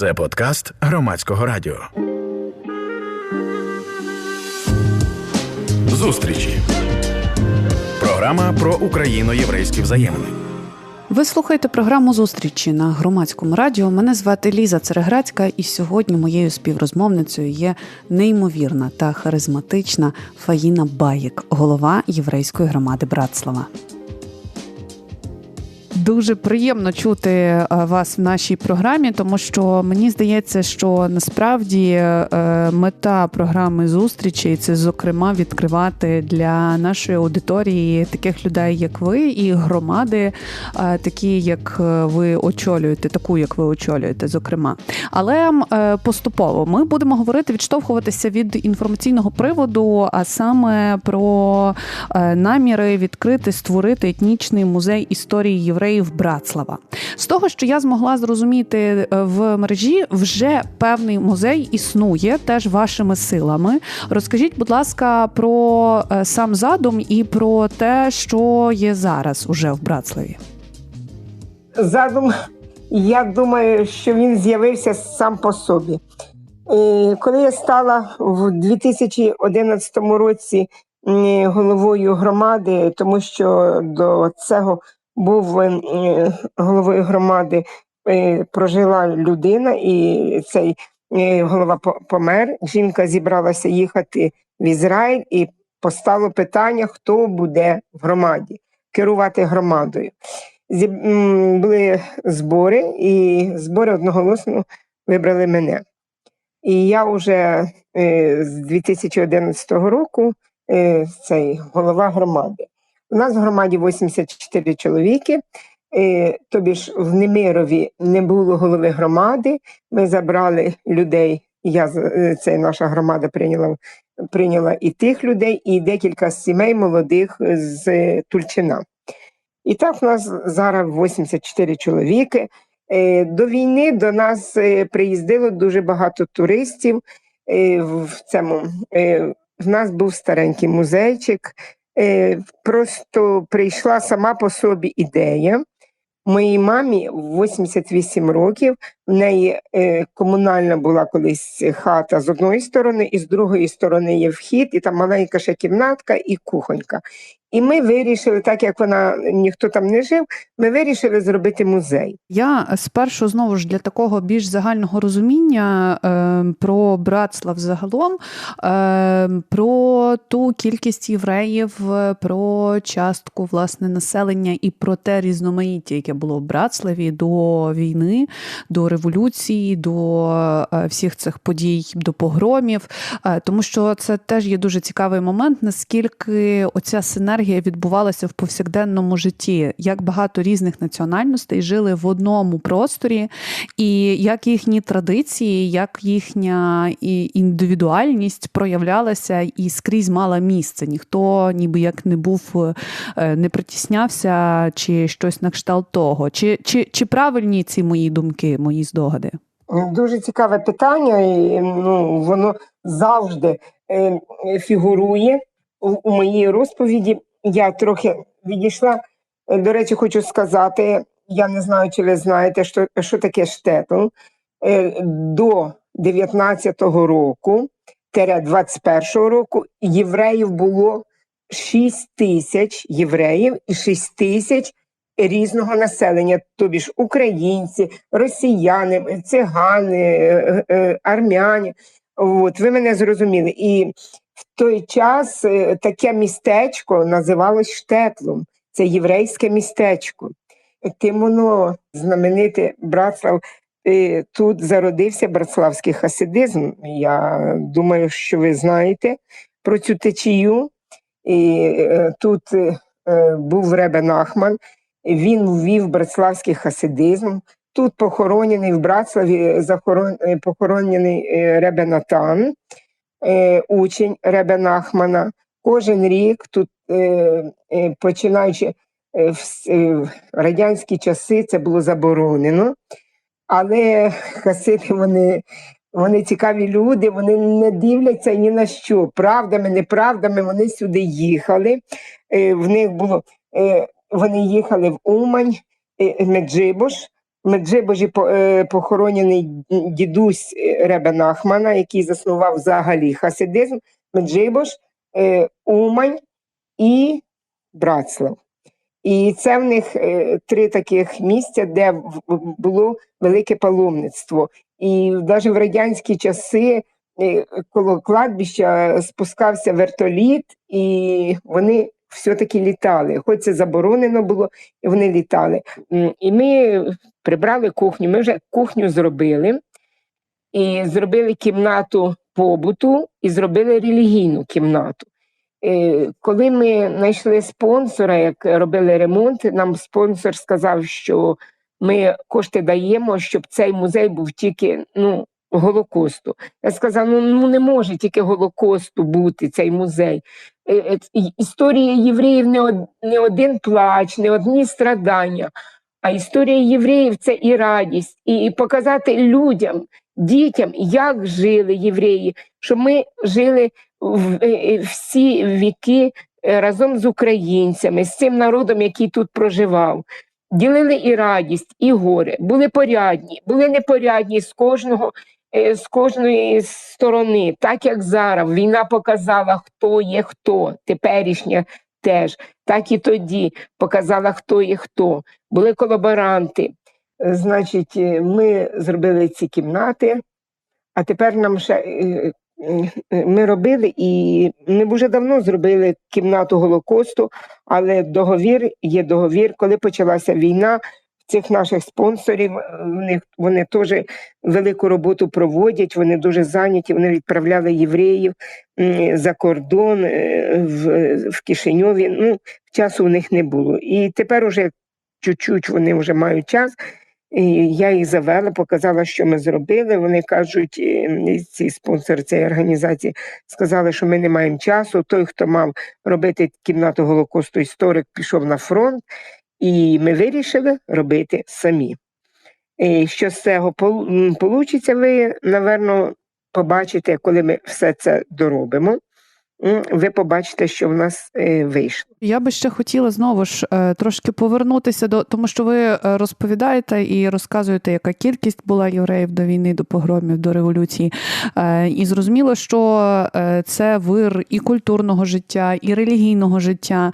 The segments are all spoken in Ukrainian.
Це подкаст громадського радіо. Зустрічі. Програма про україно-єврейські взаємини. Ви слухаєте програму зустрічі на громадському радіо. Мене звати Ліза Цереграцька, і сьогодні моєю співрозмовницею є неймовірна та харизматична Фаїна Баєк, голова єврейської громади Братслава. Дуже приємно чути е, вас в нашій програмі, тому що мені здається, що насправді е, мета програми зустрічі це, зокрема, відкривати для нашої аудиторії таких людей, як ви, і громади, е, такі як ви очолюєте, таку як ви очолюєте, зокрема. Але поступово ми будемо говорити, відштовхуватися від інформаційного приводу, а саме про наміри відкрити, створити етнічний музей історії євреїв євреїв Братслава. З того, що я змогла зрозуміти е, в мережі, вже певний музей існує теж вашими силами. Розкажіть, будь ласка, про е, сам задум і про те, що є зараз уже в Братславі. Задум, я думаю, що він з'явився сам по собі. Коли я стала в 2011 році головою громади, тому що до цього був е, головою громади, е, прожила людина, і цей е, голова помер. Жінка зібралася їхати в Ізраїль і постало питання, хто буде в громаді, керувати громадою. Були збори, і збори одноголосно вибрали мене. І я вже з 2011 року цей голова громади. У нас в громаді 84 чоловіки. Е, тобі ж в Немирові не було голови громади. Ми забрали людей. Я е, це наша громада прийняла прийняла і тих людей, і декілька сімей молодих з Тульчина. І так у нас зараз 84 чоловіки. Е, до війни до нас приїздило дуже багато туристів. В цьому в нас був старенький музейчик. Е, просто прийшла сама по собі ідея. Моїй мамі 88 років. В неї е, комунальна була колись хата з одної сторони, і з другої сторони є вхід, і там маленька ще кімнатка і кухонька. І ми вирішили, так як вона ніхто там не жив, ми вирішили зробити музей. Я спершу знову ж для такого більш загального розуміння е, про братства взагалом, е, про ту кількість євреїв, про частку власне населення і про те різноманіття, яке було в братславі до війни, до революції, до е, всіх цих подій, до погромів, е, тому що це теж є дуже цікавий момент, наскільки оця синергія енергія відбувалася в повсякденному житті, як багато різних національностей жили в одному просторі, і як їхні традиції, як їхня індивідуальність проявлялася і скрізь мала місце. Ніхто ніби як не був, е, не притіснявся чи щось на кшталт того. Чи, чи, Чи правильні ці мої думки, мої здогади? Дуже цікаве питання, і ну воно завжди е, фігурує у моїй розповіді я трохи відійшла. До речі, хочу сказати: я не знаю, чи ви знаєте, що що таке штетл. Е, до 19-го року, 21-го року, євреїв було 6 тисяч євреїв і 6 тисяч різного населення, тобі ж українці, росіяни, цигани, е, е, армяні. От, ви мене зрозуміли. І в той час е, таке містечко називалось Штетлом, це єврейське містечко. Тим воно знамените Братслав. Е, тут зародився братславський хасидизм. Я думаю, що ви знаєте про цю течію. І е, Тут був Ребе Нахман, він ввів братславський хасидизм. Тут похоронений в Братславі похоронений Ребе Натан е, учень Ребе Нахмана. Кожен рік тут, е, е, починаючи е, в, е, радянські часи, це було заборонено, але хасиди вони. Вони цікаві люди, вони не дивляться ні на що. Правдами, неправдами вони сюди їхали. Е, в них було, е, Вони їхали в Умань, Меджибуш, Меджибожі е, похоронений дідусь е, Ребе Нахмана, який заснував взагалі хасидизм, Меджибож, е, Умань і Братслав. І це в них три таких місця, де було велике паломництво. І навіть в радянські часи коло кладбища спускався вертоліт, і вони все-таки літали. Хоч це заборонено було, і вони літали. І ми прибрали кухню. Ми вже кухню зробили, і зробили кімнату побуту, і зробили релігійну кімнату. Е, Коли ми знайшли спонсора, як робили ремонт, нам спонсор сказав, що ми кошти даємо, щоб цей музей був тільки ну, Голокосту. Я сказала: ну, ну не може тільки Голокосту бути цей музей. Е, е, Історія євреїв не, од- не один плач, не одні страдання, а історія євреїв це і радість, і, показати людям, дітям, як жили євреї, що ми жили в, е, всі віки разом з українцями, з цим народом, який тут проживав. Ділили і радість, і горе, були порядні, були непорядні з кожного, з кожної сторони, так як зараз. Війна показала, хто є хто, теперішня теж, так і тоді показала, хто є хто. Були колаборанти. Е, Значить, е, ми зробили ці кімнати, а тепер нам ще е, е, е, ми робили і ми вже давно зробили кімнату Голокосту, але договір є договір. Коли почалася війна, цих наших спонсорів е, вони, вони теж велику роботу проводять, вони дуже зайняті, вони відправляли євреїв за кордон е, в, в Кишиньові. Ну, часу у них не було. І тепер уже чуть-чуть вони вже мають час. І я їх завела, показала, що ми зробили. Вони кажуть, е, ці спонсори цієї організації сказали, що ми не маємо часу. Той, хто мав робити кімнату Голокосту, історик пішов на фронт, і ми вирішили робити самі. І що з цього вийде, ви, напевно, побачите, коли ми все це доробимо. Ви побачите, що в нас е, вийшло. Я би ще хотіла знову ж е, трошки повернутися до тому, що ви е, розповідаєте і розказуєте, яка кількість була євреїв до війни, до погромів, до революції. І зрозуміло, що це вир і культурного життя, і релігійного життя.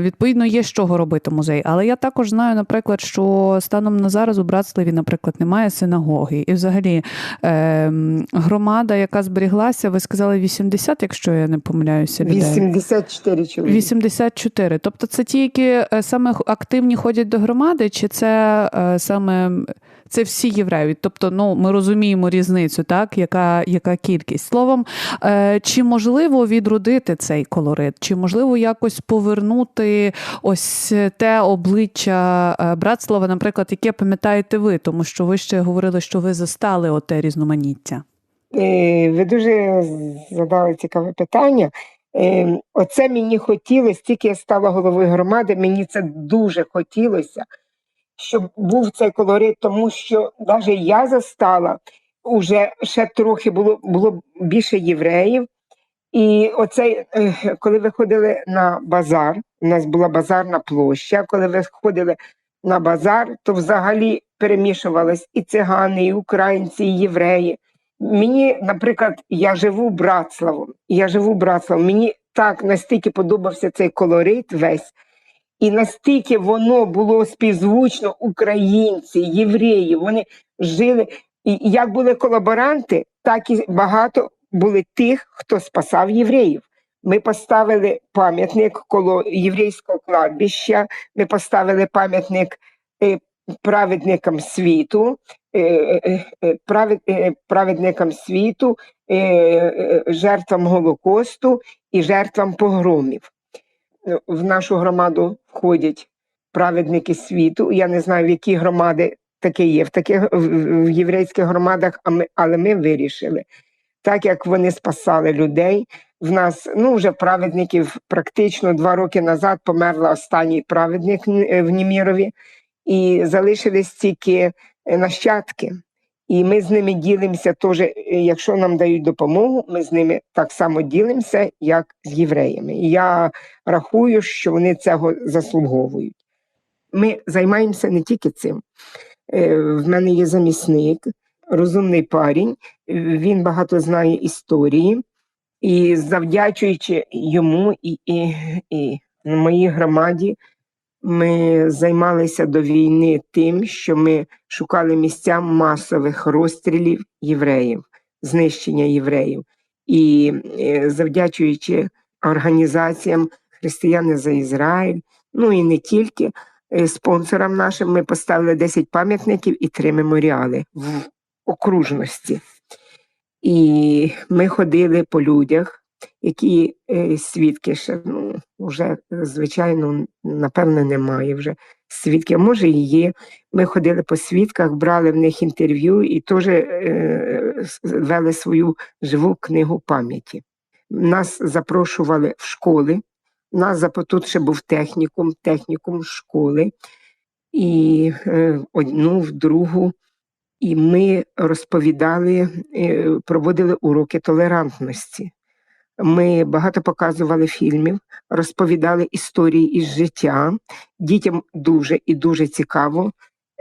Відповідно, є з чого робити музей. Але я також знаю, наприклад, що станом на зараз у Братславі, наприклад, немає синагоги. І взагалі е, громада, яка зберіглася, ви сказали 80, якщо я не помиляюся. людей. 84 чоловіки. 84. Тобто це ті, які е, саме активні ходять до громади, чи це е, саме це всі євреї? Тобто, ну ми розуміємо різницю, так яка, яка кількість словом, е, чи можливо відродити цей колорит, чи можливо якось повернути ось те обличчя Братслава, наприклад, яке пам'ятаєте ви, тому що ви ще говорили, що ви застали оте різноманіття. Е, Ви дуже задали цікаве питання. Е, Оце мені хотілося, тільки я стала головою громади, мені це дуже хотілося, щоб був цей колорит, тому що навіть я застала, уже ще трохи було, було більше євреїв. І оцей, коли ви ходили на базар, у нас була базарна площа, коли ви ходили на базар, то взагалі перемішувались і цигани, і українці, і євреї. Мені, наприклад, я живу Братславом, я живу Братславом. Мені так настільки подобався цей колорит весь, і настільки воно було співзвучно українці, євреї, вони жили. І як були колаборанти, так і багато були тих, хто спасав євреїв. Ми поставили пам'ятник коло єврейського кладбища, ми поставили пам'ятник е, праведникам світу, е, е, е, правед, праведникам світу, жертвам Голокосту і жертвам погромів. Ну, В нашу громаду входять праведники світу. Я не знаю, в які громади таке є. В таких в, єврейських громадах, але ми вирішили, так як вони спасали людей. В нас ну вже праведників практично два роки назад померла останній праведник в Німірові, і залишились тільки нащадки. І ми з ними ділимося теж, е, якщо нам дають допомогу, ми з ними так само ділимося, як з євреями. І я рахую, що вони цього заслуговують. Ми займаємося не тільки цим. Е, В мене є замісник, розумний парень, він багато знає історії, і завдячуючи йому і, і, і моїй громаді, ми займалися до війни тим, що ми шукали місця масових розстрілів євреїв, знищення євреїв. І е, завдячуючи організаціям Християни за Ізраїль, ну і не тільки е, спонсорам нашим, ми поставили 10 пам'ятників і 3 меморіали в окружності. І ми ходили по людях, які е, свідки ще ну, вже, звичайно, напевне, немає вже свідків. Може, і є. Ми ходили по свідках, брали в них інтерв'ю і теж е, вели свою живу книгу пам'яті. Нас запрошували в школи. Нас тут ще був технікум, технікум школи, і е, одну, в другу. І ми розповідали, е, проводили уроки толерантності. Ми багато показували фільмів, розповідали історії із життя. Дітям дуже і дуже цікаво.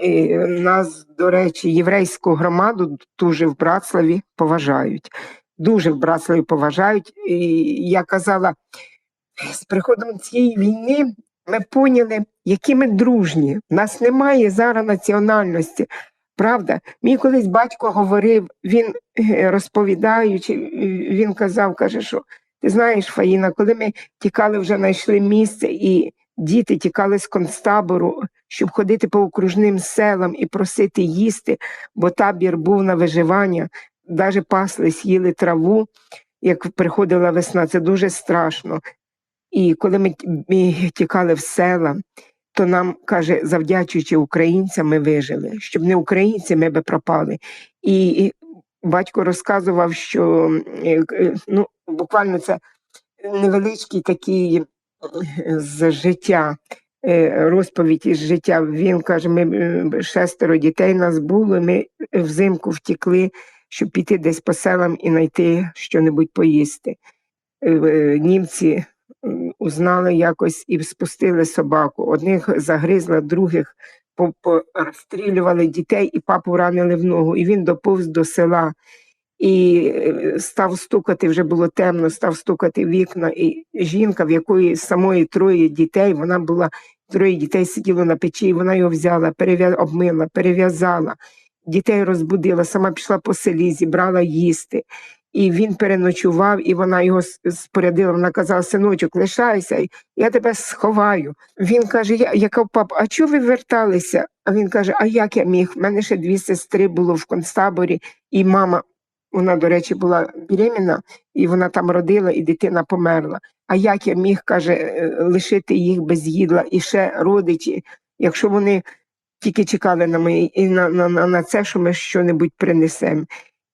Е, Нас, до речі, єврейську громаду дуже в Братславі поважають. Дуже в Братславі поважають. І я казала, з приходом цієї війни ми поняли, які ми дружні. Нас немає зараз національності. Правда, мій колись батько говорив, він е, розповідаючи, е, він казав, каже, що ти знаєш, Фаїна, коли ми тікали, вже знайшли місце, і діти тікали з концтабору, щоб ходити по окружним селам і просити їсти, бо табір був на виживання, навіть паслись, їли траву, як приходила весна, це дуже страшно. І коли ми тікали в села, то нам каже, завдячуючи українцям, ми вижили. Щоб не українці, ми би пропали. І, батько розказував, що е, е, ну, буквально це невеличкий такий е, з життя. Розповідь із життя. Він каже: ми шестеро дітей нас було. Ми взимку втікли, щоб піти десь по селам і знайти щось поїсти. Німці узнали якось і спустили собаку. Одних загризла, других порозстрілювали дітей, і папу ранили в ногу. І він доповз до села і е, став стукати, вже було темно, став стукати вікна. І жінка, в якої самої троє дітей, вона була троє дітей сиділо на печі, і вона його взяла, перев'я... обмила, перев'язала, дітей розбудила, сама пішла по селі, зібрала їсти. І він переночував, і вона його спорядила. Вона казала: синочок, лишайся, я тебе сховаю. Він каже: я, я кажу, пап, а чого ви верталися? А він каже: А як я міг? У мене ще дві сестри було в концтаборі, і мама, вона, до речі, була беременна, і вона там родила, і дитина померла. А як я міг, каже, е, лишити їх без їдла і ще родичі, якщо вони тільки чекали на мої і на, на, на, на це, що ми щось принесемо.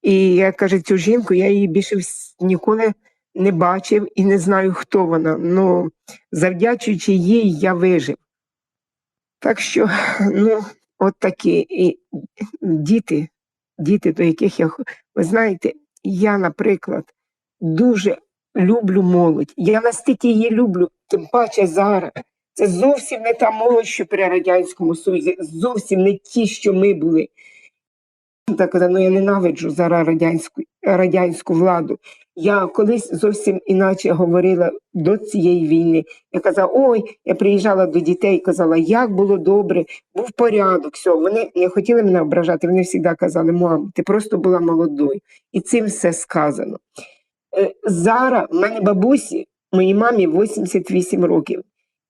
І я каже, цю жінку я її більше ніколи не бачив і не знаю, хто вона. Ну, завдячуючи їй, я вижив. Так що, ну, от такі і діти, діти, до яких я ви знаєте, я, наприклад, дуже люблю молодь. Я настільки її люблю, тим паче зараз. Це зовсім не та молодь, що при Радянському Союзі, зовсім не ті, що ми були. Так, ну я ненавиджу зараз радянську, радянську владу. Я колись зовсім іначе говорила до цієї війни. Я казала, ой, я приїжджала до дітей, казала, як було добре, був порядок, все. Вони не хотіли мене ображати, вони завжди казали, мам, ти просто була молодою. І цим все сказано. Е, Зараз в мене бабусі, моїй мамі 88 років.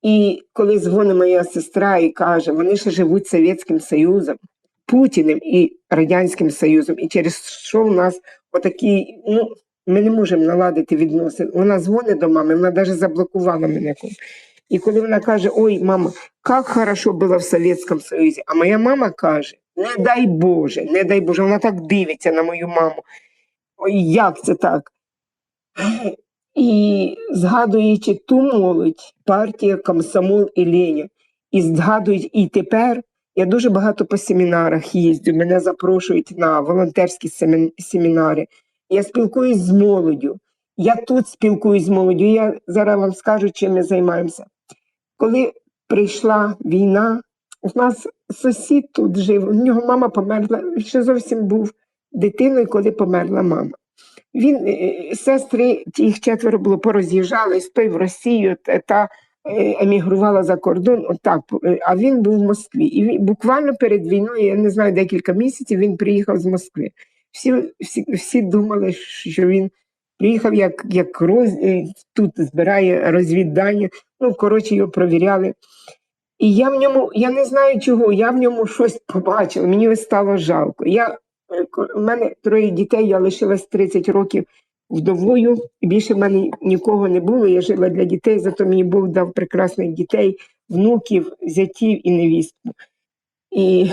І коли дзвонить моя сестра і каже, вони ще живуть Совєтським Союзом, Путіним і Радянським Союзом, і через що в нас отакі, ну, ми не можемо наладити відносини. Вона дзвонить до мами, вона навіть заблокувала мене. І коли вона каже: Ой, мама, як хорошо було в Совєтському Союзі, а моя мама каже: Не дай Боже, не дай Боже, вона так дивиться на мою маму. Ой, як це так? І згадуючи ту молодь, партія, комсомол і Ленін, і згадують і тепер. Я дуже багато по семінарах їздю, мене запрошують на волонтерські семінари. Я спілкуюсь з молоддю. Я тут спілкуюсь з молоддю. Я зараз вам скажу, чим ми займаємося. Коли прийшла війна, У нас сусід тут жив, у нього мама померла, він ще зовсім був дитиною, коли померла мама. Він, е, сестри, їх четверо було пороз'їжджались, той в Росію, та, е, емігрувала за кордон, отак, е, а він був в Москві. І буквально перед війною, я не знаю, декілька місяців він приїхав з Москви. Всі, всі, всі думали, що він приїхав як, як роз, е, тут збирає розвіддання. Ну, коротше, його провіряли. І я в ньому, я не знаю чого, я в ньому щось побачила, мені стало жалко. Я, е, у мене троє дітей, я лишилась 30 років вдовою, більше в мене нікого не було. Я жила для дітей, зато мені Бог дав прекрасних дітей, внуків, зятів і невістку. І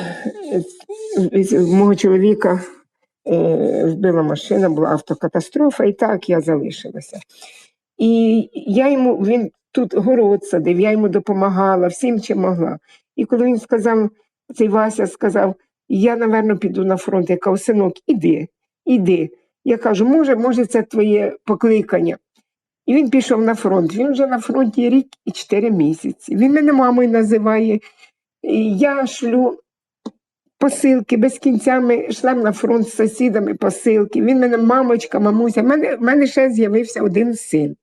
е, мого чоловіка е, вбила машина, була автокатастрофа, і так я залишилася. І я йому, він тут город садив, я йому допомагала всім, чим могла. І коли він сказав, цей Вася сказав, я, напевно, піду на фронт. Я кажу, синок, іди, іди. Я кажу, може, може, це твоє покликання. І він пішов на фронт. Він вже на фронті рік і чотири місяці. Він мене мамою називає. І я шлю посилки без кінця. Ми йшли на фронт з сусідами посилки. Він мене мамочка, мамуся. В мене, мене ще з'явився один син.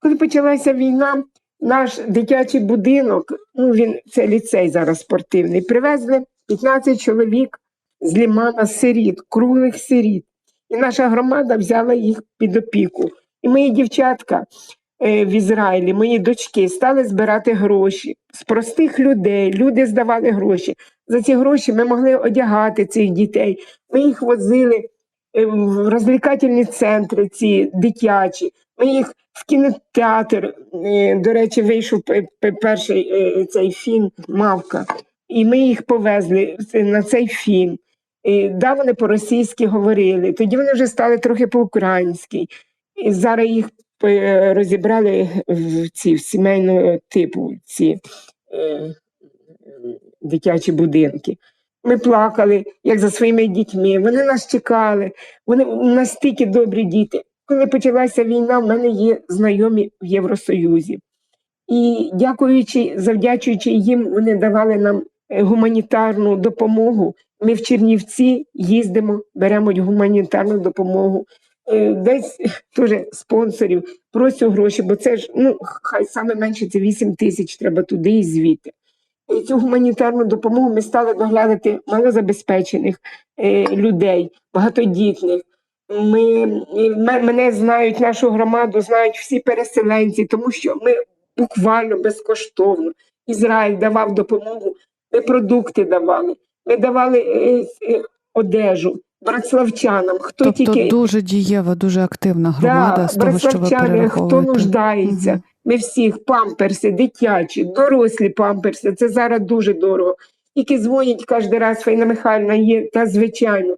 Коли почалася війна, наш дитячий будинок, ну він це ліцей зараз спортивний, привезли 15 чоловік з лімана сиріт, круглих сиріт. І наша громада взяла їх під опіку. І мої дівчатка е, в Ізраїлі, мої дочки, стали збирати гроші з простих людей. Люди здавали гроші. За ці гроші ми могли одягати цих дітей. Ми їх возили е, в розвлекательні центри, ці дитячі. Ми їх в кінотеатр. е, До речі, вийшов пе- пе- перший цей фільм Мавка. І ми їх повезли на цей фільм. І, да, вони по-російськи говорили. Тоді вони вже стали трохи по-українськи. І зараз їх е, розібрали в ці в сімейного типу ці е, дитячі будинки. Ми плакали, як за своїми дітьми. Вони нас чекали. Вони настільки добрі діти. Коли почалася війна, в мене є знайомі в Євросоюзі. І дякуючи, завдячуючи їм, вони давали нам е, гуманітарну допомогу. Ми в Чернівці їздимо, беремо гуманітарну допомогу. Е, Десь теж спонсорів просять гроші, бо це ж ну хай саме менше це 8 тисяч треба туди і звідти. І цю гуманітарну допомогу ми стали доглядати малозабезпечених е, людей, багатодітних. Ми, мене знають, нашу громаду знають всі переселенці, тому що ми буквально безкоштовно. Ізраїль давав допомогу, ми продукти давали, ми давали е, е, одежу братславчанам, хто Тобто тільки дуже дієва, дуже активна громада Да, з того, що ви хто нуждається. Мгм. Ми всіх памперси, дитячі, дорослі памперси. Це зараз дуже дорого. Тільки дзвонять кожен раз, Фаїна Михайлівна є, та звичайно.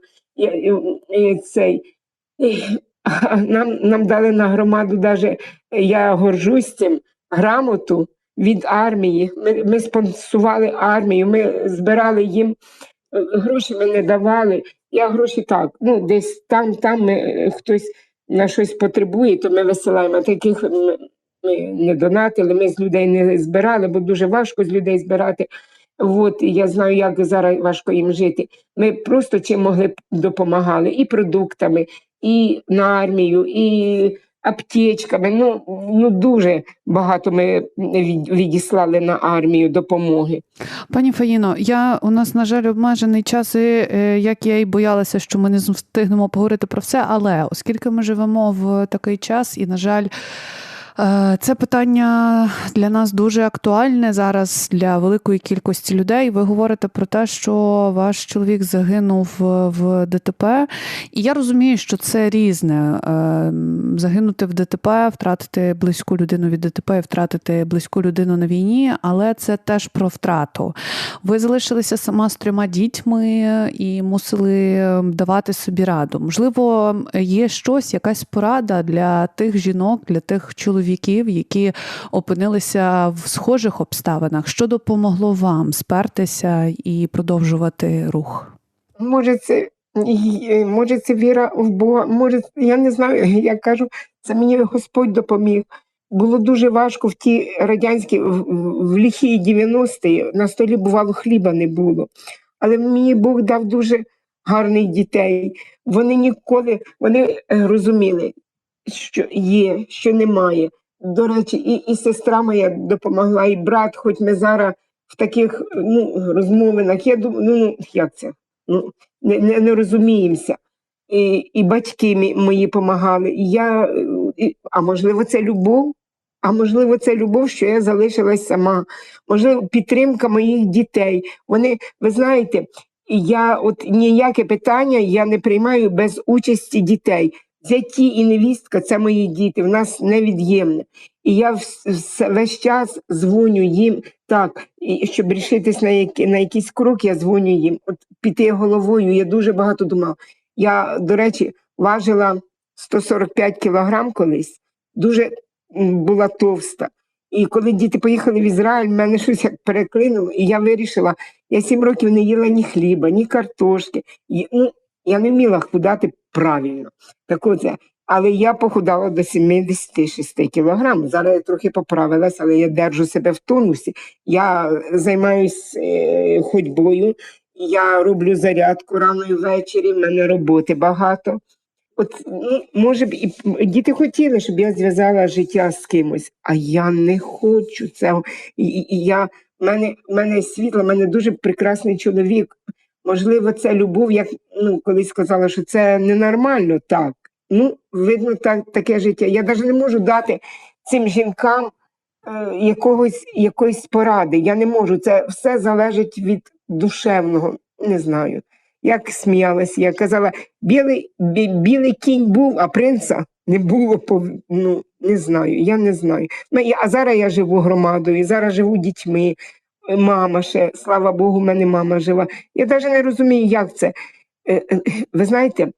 Цей. Нам, нам дали на громаду, даже, я горжусь цим, грамоту від армії. Ми, ми спонсували армію, ми збирали їм е, гроші ми не давали. Я гроші так, ну десь там, там ми, е, хтось на щось потребує, то ми висилаємо. Таких ми, ми не донатили, ми з людей не збирали, бо дуже важко з людей збирати. От, я знаю, як зараз важко їм жити. Ми просто чим могли допомагали і продуктами, і на армію, і аптечками. Ну, ну дуже багато ми від- відіслали на армію допомоги. Пані Фаїно, я у нас, на жаль, обмежений час, і е, як я і боялася, що ми не встигнемо поговорити про все. Але оскільки ми живемо в такий час, і, на жаль, це питання для нас дуже актуальне зараз для великої кількості людей. Ви говорите про те, що ваш чоловік загинув в ДТП, і я розумію, що це різне. Е, Загинути в ДТП, втратити близьку людину від ДТП втратити близьку людину на війні, але це теж про втрату. Ви залишилися сама з трьома дітьми і мусили давати собі раду. Можливо, є щось, якась порада для тих жінок, для тих чоловіків, які опинилися в схожих обставинах. Що допомогло вам спертися і продовжувати рух? Може, це може, це віра в Бога, може, я не знаю, я кажу, це мені Господь допоміг. було дуже важко в ті радянські, в- в ліхі 90-ті, на столі бувало хліба не було. Але мені Бог дав дуже гарних дітей. Вони ніколи вони е, розуміли, що є, що немає. До речі, і, і сестра моя допомогла, і брат, хоч ми зараз в таких ну, розмовинах, я думаю, ну як це? Ну, не, не, не розуміємося. І, і батьки мі- мої допомагали. І я, і, а можливо, це любов? А можливо, це любов, що я залишилась сама. Можливо, підтримка моїх дітей. Вони, ви знаєте, я от ніяке питання я не приймаю без участі дітей. Зяті і невістка це мої діти, в нас невід'ємне. І я весь час дзвоню їм так, щоб рішитись на, які, на якийсь крок, я дзвоню їм. От піти головою, я дуже багато думала. Я, до речі, важила 145 кілограм колись, дуже була товста. І коли діти поїхали в Ізраїль, мене щось як переклинуло, і я вирішила, я сім років не їла ні хліба, ні картошки. Ну, я не вміла худати правильно. Так оце. Але я похудала до 76 кілограм. Зараз я трохи поправилась, але я держу себе в тонусі. Я займаюся е, ходьбою, я роблю зарядку рано і ввечері, в мене роботи багато. От, ну, може б, і діти хотіли, щоб я зв'язала життя з кимось, а я не хочу цього. І, мене, мене світло, в мене дуже прекрасний чоловік. Можливо, це любов, як ну, колись сказала, що це ненормально так. Ну, видно, так, таке життя. Я навіть не можу дати цим жінкам е, якогось, якоїсь поради. Я не можу. Це все залежить від душевного. Не знаю. Як сміялася, я казала, білий, бі, білий кінь був, а принца не було. Ну, не знаю, я не знаю. Ну, А зараз я живу громадою, зараз живу дітьми. Мама ще, слава Богу, в мене мама жива. Я навіть не розумію, як це. Е, е, Ви знаєте,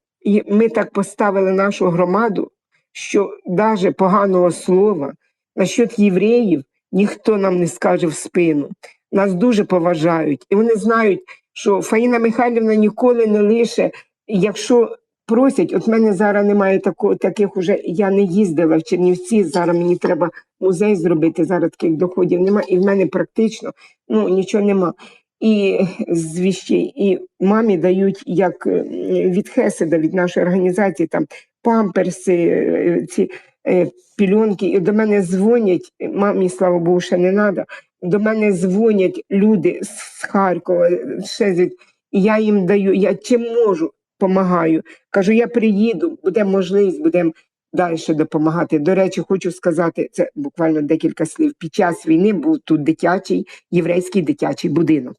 ми так поставили нашу громаду, що навіть поганого слова насчет євреїв ніхто нам не скаже в спину. Нас дуже поважають, і вони знають, що Фаїна Михайлівна ніколи не лише, якщо просять, от мене зараз немає такого, таких уже, я не їздила в Чернівці, зараз мені треба музей зробити, зараз таких доходів немає, і в мене практично ну, нічого нема. І з віщей, і мамі дають як е, від Хеседа, від нашої організації, там памперси, е, ці е, пільонки, і до мене дзвонять, мамі, слава Богу, ще не треба. До мене дзвонять люди з Харкова, ще звід, я їм даю, я чим можу, допомагаю. Кажу, я приїду, буде можливість, будемо далі допомагати. До речі, хочу сказати, це буквально декілька слів. Під час війни був тут дитячий, єврейський дитячий будинок.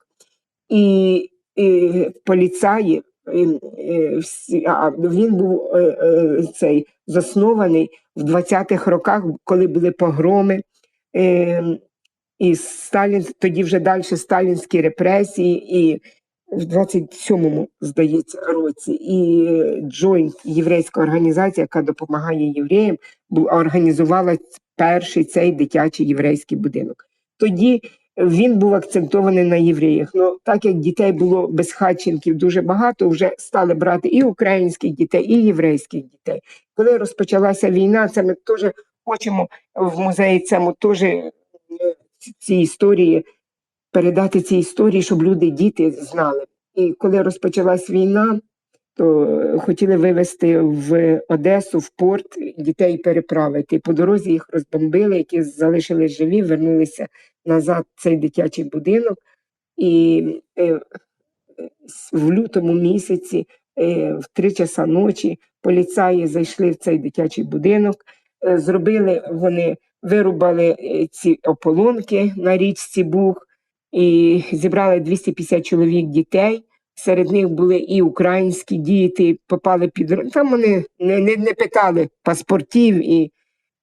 І, і поліцаї, і, е, всі, а він був е, е, цей заснований в 20-х роках, коли були погроми. Е, і Сталін, тоді вже далі сталінські репресії, і в 27-му, здається, році, і Joint, єврейська організація, яка допомагає євреям, організувала перший цей дитячий єврейський будинок. Тоді він був акцентований на євреях. Ну так як дітей було безхатченків дуже багато, вже стали брати і українських дітей, і єврейських дітей. Коли розпочалася війна, це ми теж хочемо в музеї цьому теж е, ці історії передати ці історії, щоб люди, діти знали. І коли розпочалась війна, то е, хотіли вивезти в Одесу в порт дітей переправити. По дорозі їх розбомбили, які залишились живі, вернулися назад в цей дитячий будинок. І е, в лютому місяці, е, в три часа ночі, поліцаї зайшли в цей дитячий будинок. Зробили вони, вирубали ці ополонки на річці Буг і зібрали 250 чоловік дітей. Серед них були і українські діти, попали під там вони не, не, не питали паспортів і,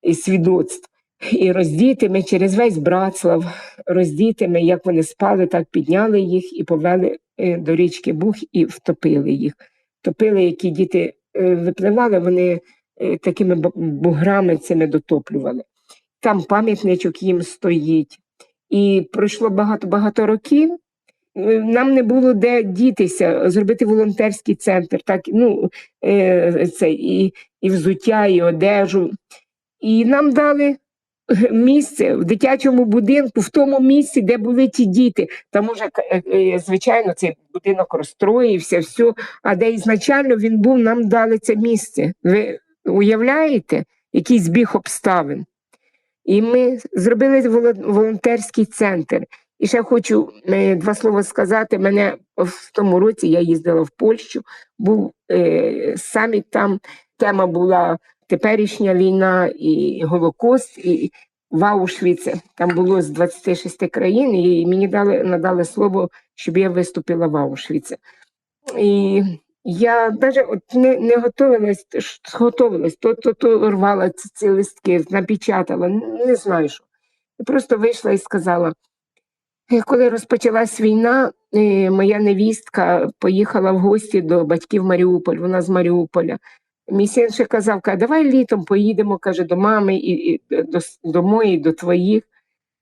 і свідоцтв. І роздітими через весь Братслав, роздітими, як вони спали, так підняли їх і повели е, до річки Буг і втопили їх. Топили, які діти е, випливали, вони е, такими буграми цими дотоплювали. Там пам'ятничок їм стоїть. І пройшло багато-багато років. Е, Нам не було де дітися, зробити волонтерський центр, так, ну, е, це, і, і взуття, і одежу. І нам дали місце в дитячому будинку, в тому місці, де були ті діти. Там уже, е, е, звичайно, цей будинок розстроївся, все. А де ізначально він був, нам дали це місце. Ви уявляєте, який збіг обставин? І ми зробили волон- волонтерський центр. І ще хочу е, два слова сказати. Мене в тому році я їздила в Польщу, був е, саміт там. Тема була теперішня війна і Голокост, і в Аушвіце. Там було з 26 країн, і мені дали надали слово, щоб я виступила в Аушвіце. І я навіть от не, не готувалась, готувалась, то, то, то рвала ці, ці листки, напечатала, не знаю що. Просто вийшла і сказала. «Е, Коли розпочалась війна, е, моя невістка поїхала в гості до батьків Маріуполь, вона з Маріуполя. Мій син ще казав, каже, давай літом поїдемо, каже, до мами і, і до, до моєї, до твоїх.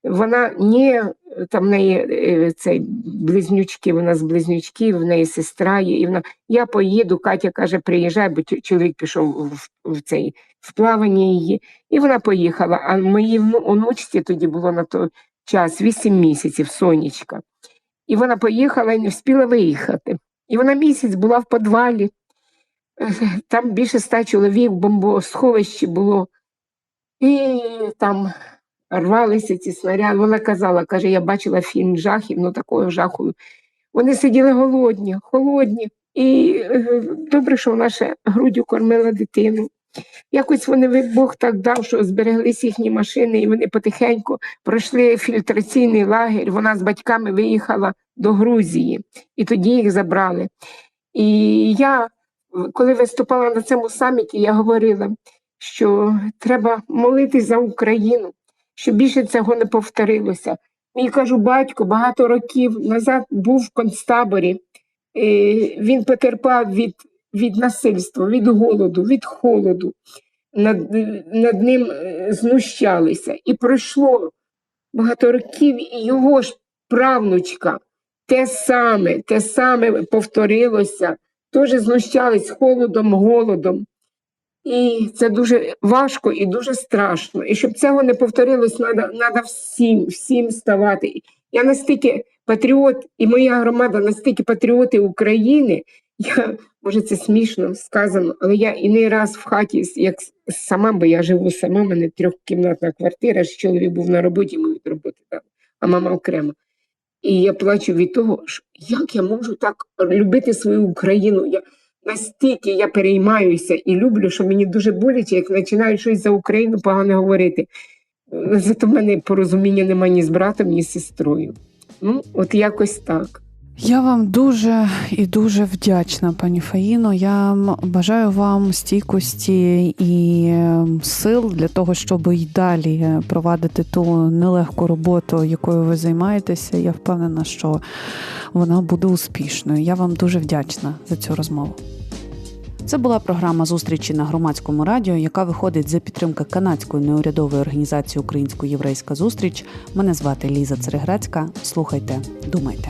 Вона ні, там в неї е, цей близнючки, вона з близнючків, в неї сестра є, і вона я поїду. Катя каже, приїжджай, бо чоловік пішов в, в цей в плавання її. І вона поїхала. А моїй онучці тоді було на той час 8 місяців, сонечка. І вона поїхала і не встигла виїхати. І вона місяць була в підвалі. Там більше ста чоловік в бомбосховищі було. І там рвалися ці снаряди. Вона казала, каже, я бачила фільм жахів, ну такого жаху. Вони сиділи голодні, холодні. І е, добре, що вона ще груддю кормила дитину. Якось вони Бог так дав, що збереглись їхні машини, і вони потихеньку пройшли фільтраційний лагерь. Вона з батьками виїхала до Грузії, і тоді їх забрали. І я, коли виступала на цьому саміті, я говорила, що треба молитись за Україну, щоб більше цього не повторилося. Мій кажу, батько багато років назад був в концтаборі. Він потерпав від, від насильства, від голоду, від холоду. Над, над ним е, знущалися. І пройшло багато років, і його ж правнучка те саме, те саме повторилося. Теж знущались холодом, голодом. І це дуже важко і дуже страшно. І щоб цього не повторилось, треба всім, всім ставати. Я настільки патріот, і моя громада настільки патріоти України. Я, може, це смішно сказано, але я і не раз в хаті, як сама, бо я живу сама, в мене трьохкімнатна квартира, ж чоловік був на роботі, ми від роботи дали, а мама окремо. І я плачу від того, як я можу так любити свою Україну. Я настільки я переймаюся і люблю, що мені дуже боляче, як починаю щось за Україну погано говорити. Зато в мене порозуміння немає ні з братом, ні з сестрою. Ну, от якось так. Я вам дуже і дуже вдячна, пані Фаїно. Я бажаю вам стійкості і е, сил для того, щоб і далі провадити ту нелегку роботу, якою ви займаєтеся. Я впевнена, що вона буде успішною. Я вам дуже вдячна за цю розмову. Це була програма зустрічі на громадському радіо, яка виходить за підтримки канадської неурядової організації Українсько-Єврейська зустріч. Мене звати Ліза Цереграцька. Слухайте, думайте.